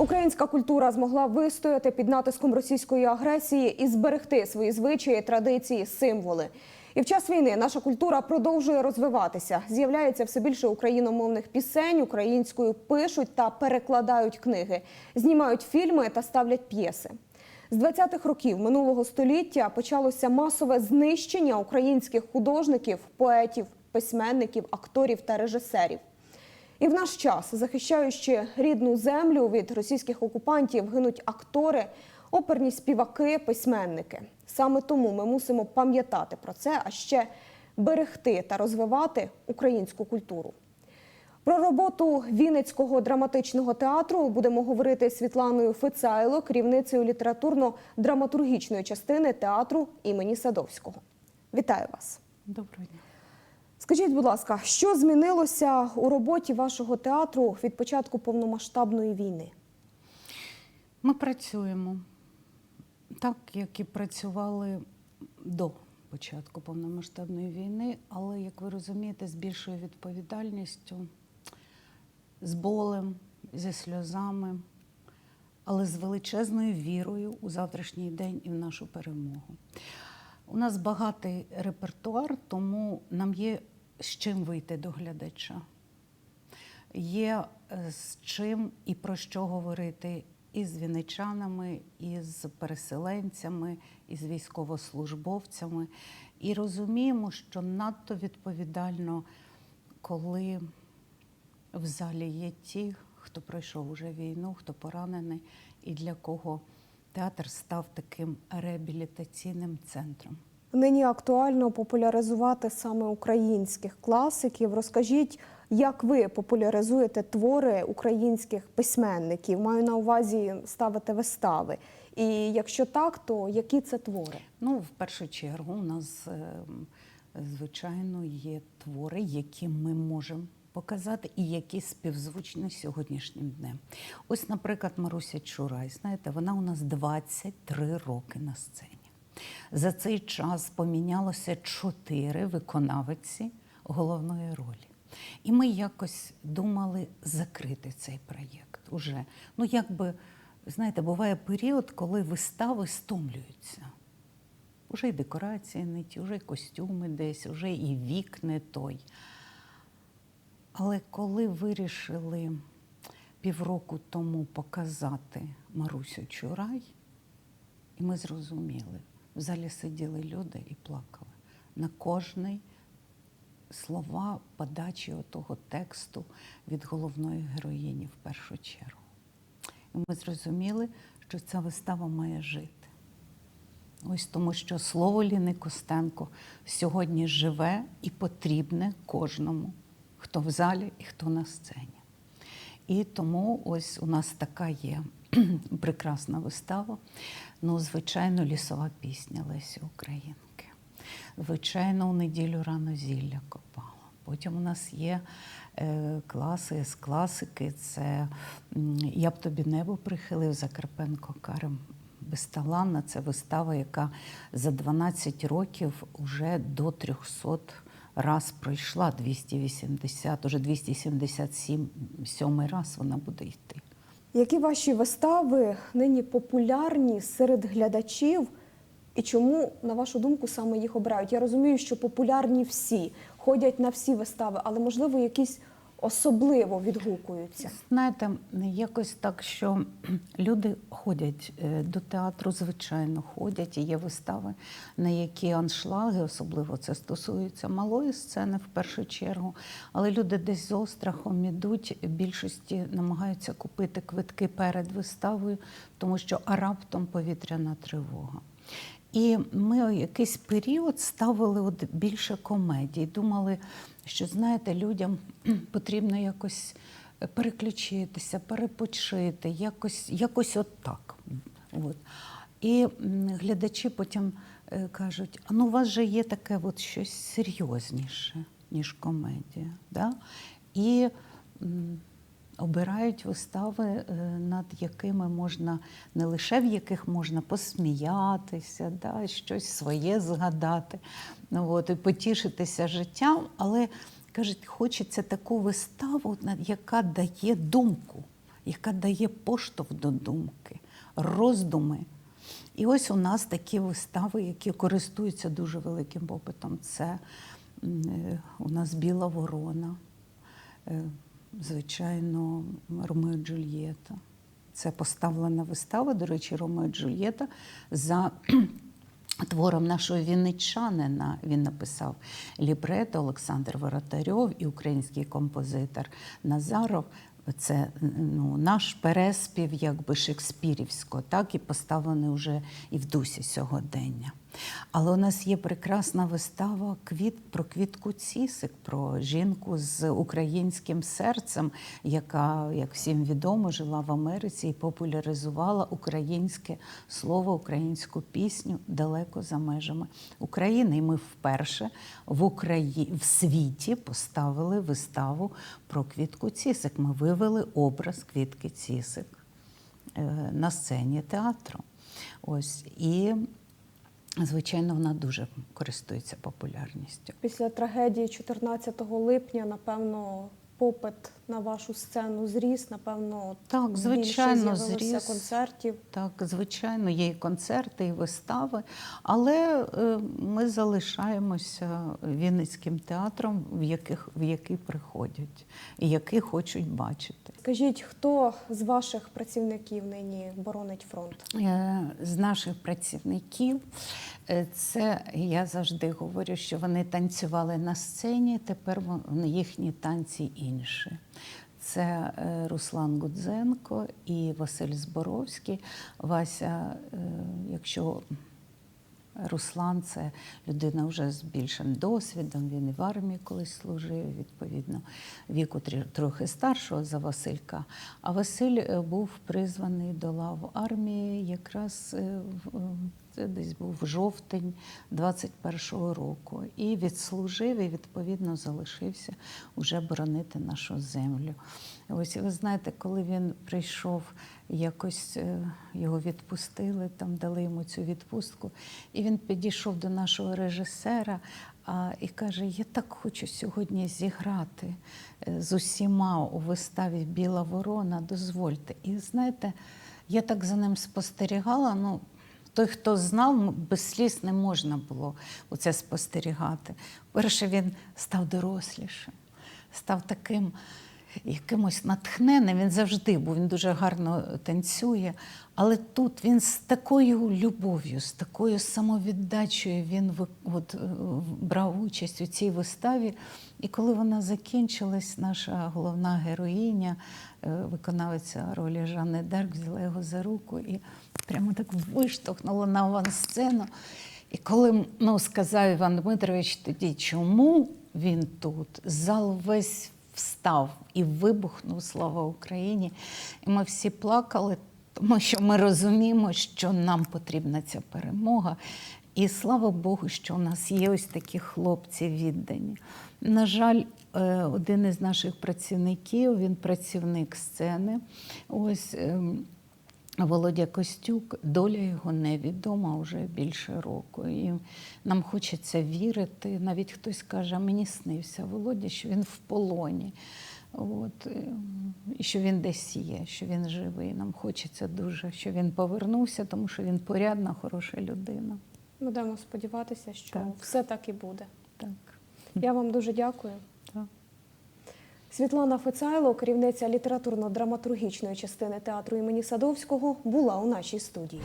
Українська культура змогла вистояти під натиском російської агресії і зберегти свої звичаї, традиції, символи. І в час війни наша культура продовжує розвиватися. З'являється все більше україномовних пісень, українською пишуть та перекладають книги, знімають фільми та ставлять п'єси. З 20-х років минулого століття почалося масове знищення українських художників, поетів, письменників, акторів та режисерів. І в наш час, захищаючи рідну землю від російських окупантів, гинуть актори, оперні співаки, письменники. Саме тому ми мусимо пам'ятати про це, а ще берегти та розвивати українську культуру. Про роботу Вінницького драматичного театру будемо говорити з Світланою Фицайло, керівницею літературно-драматургічної частини театру імені Садовського. Вітаю вас! Доброго дня. Скажіть, будь ласка, що змінилося у роботі вашого театру від початку повномасштабної війни? Ми працюємо так, як і працювали до початку повномасштабної війни, але, як ви розумієте, з більшою відповідальністю, з болем, зі сльозами, але з величезною вірою у завтрашній день і в нашу перемогу. У нас багатий репертуар, тому нам є з чим вийти до глядача. Є е, з чим і про що говорити і з вінничанами, і з переселенцями, і з військовослужбовцями. І розуміємо, що надто відповідально, коли в залі є ті, хто пройшов уже війну, хто поранений, і для кого театр став таким реабілітаційним центром. Нині актуально популяризувати саме українських класиків. Розкажіть, як ви популяризуєте твори українських письменників? Маю на увазі ставити вистави. І якщо так, то які це твори? Ну, в першу чергу, у нас, е, звичайно, є твори, які ми можемо показати і які співзвучні сьогоднішнім днем. Ось, наприклад, Маруся Чурай, знаєте, вона у нас 23 роки на сцені. За цей час помінялося чотири виконавиці головної ролі. І ми якось думали закрити цей проєкт уже. Ну, якби, знаєте, буває період, коли вистави стомлюються. Уже і декорації не ті, вже і костюми десь, вже і вік не той. Але коли вирішили півроку тому показати Марусю Чурай, і ми зрозуміли, в залі сиділи люди і плакали на кожний слова подачі отого тексту від головної героїні в першу чергу. І ми зрозуміли, що ця вистава має жити. Ось тому, що слово Ліни Костенко сьогодні живе і потрібне кожному, хто в залі і хто на сцені. І тому ось у нас така є прекрасна вистава. Ну, звичайно, лісова пісня Лесі Українки. Звичайно, у неділю рано зілля копала. Потім у нас є е, класи з класики. Це Я б тобі небо прихилив Закарпенко Карим Безталанна. Це вистава, яка за 12 років вже до 300 раз пройшла 280, уже 277 сьомий раз вона буде йти. Які ваші вистави нині популярні серед глядачів? І чому, на вашу думку, саме їх обирають? Я розумію, що популярні всі, ходять на всі вистави, але можливо якісь особливо відгукуються. Знаєте, якось так, що люди ходять е, до театру, звичайно, ходять, і є вистави, на які аншлаги, особливо це стосується малої сцени в першу чергу. Але люди десь з острахом ідуть, більшості намагаються купити квитки перед виставою, тому що а раптом повітряна тривога. І ми якийсь період ставили от більше комедій. Думали, що знаєте, людям потрібно якось переключитися, перепочити, якось, якось от так. От. І глядачі потім е, кажуть: а ну у вас же є таке от щось серйозніше, ніж комедія. Да? І обирають вистави, е, над якими можна, не лише в яких можна посміятися, да, щось своє згадати, ну, от, і потішитися життям, але кажуть, хочеться таку виставу, яка дає думку, яка дає поштовх до думки, роздуми. І ось у нас такі вистави, які користуються дуже великим попитом. Це е, у нас Біла Ворона, е, звичайно, Ромео і Джульєта. Це поставлена вистава, до речі, Ромео і Джульєта за твором нашого вінничанина. Він написав лібрето Олександр Воротарьов і український композитор Назаров. Це ну, наш переспів якби шекспірівського, так і поставлений вже і в дусі сьогодення. Але у нас є прекрасна вистава квіт про квітку Цісик, про жінку з українським серцем, яка, як всім відомо, жила в Америці і популяризувала українське слово, українську пісню далеко за межами України. І ми вперше в Украї... в світі поставили виставу про квітку Цісик. Ми вивели образ квітки Цісик е, на сцені театру. Ось і звичайно вона дуже користується популярністю. Після трагедії 14 липня, напевно, попит на вашу сцену зріс. Напевно, Так, звичайно, зріс. концертів. Так, звичайно, є і концерти, і вистави, але е, ми залишаємося Вінницьким театром, в, яких, в який приходять і який хочуть бачити. Скажіть, хто з ваших працівників нині боронить фронт? Е, З наших працівників е, це я завжди говорю, що вони танцювали на сцені, тепер їхні танці інші. Це е, Руслан Гудзенко і Василь Зборовський. Вася, е, якщо Руслан це людина вже з більшим досвідом. Він і в армії колись служив, відповідно, віку трохи старшого за Василька. А Василь е, був призваний до лав армії якраз в- десь був жовтень 21-го року. І відслужив, і відповідно залишився уже боронити нашу землю. Ось ви знаєте, коли він прийшов, якось е, його відпустили, там дали йому цю відпустку, і він підійшов до нашого режисера а, і каже: Я так хочу сьогодні зіграти е, з усіма у виставі Біла ворона, дозвольте. І знаєте, я так за ним спостерігала. ну, той, хто знав, без сліз не можна було оце спостерігати. Перше, він став дорослішим, став таким якимось натхненним. Він завжди був, він дуже гарно танцює. Але тут він з такою любов'ю, з такою самовіддачею він от, е, брав участь у цій виставі. І коли вона закінчилась, наша головна героїня, е, виконавиця ролі Жанни Дарк, взяла його за руку і прямо так виштовхнула на авансцену. І коли ну, сказав Іван Дмитрович тоді, чому він тут, зал весь встав і вибухнув Слава Україні. І ми всі плакали, тому що ми розуміємо, що нам потрібна ця перемога. І слава Богу, що у нас є ось такі хлопці віддані. На жаль, е, один із наших працівників, він працівник сцени. Ось ем, Володя Костюк, доля його невідома вже більше року. І нам хочеться вірити. Навіть хтось каже, «А мені снився Володя, що він в полоні. От, е, і що він десь є, що він живий. Нам хочеться дуже, що він повернувся, тому що він порядна, хороша людина. Будемо сподіватися, що Так. все так і буде. Так. Я вам дуже дякую. Світлана Фецайло, керівниця літературно-драматургічної частини театру імені Садовського, була у нашій студії.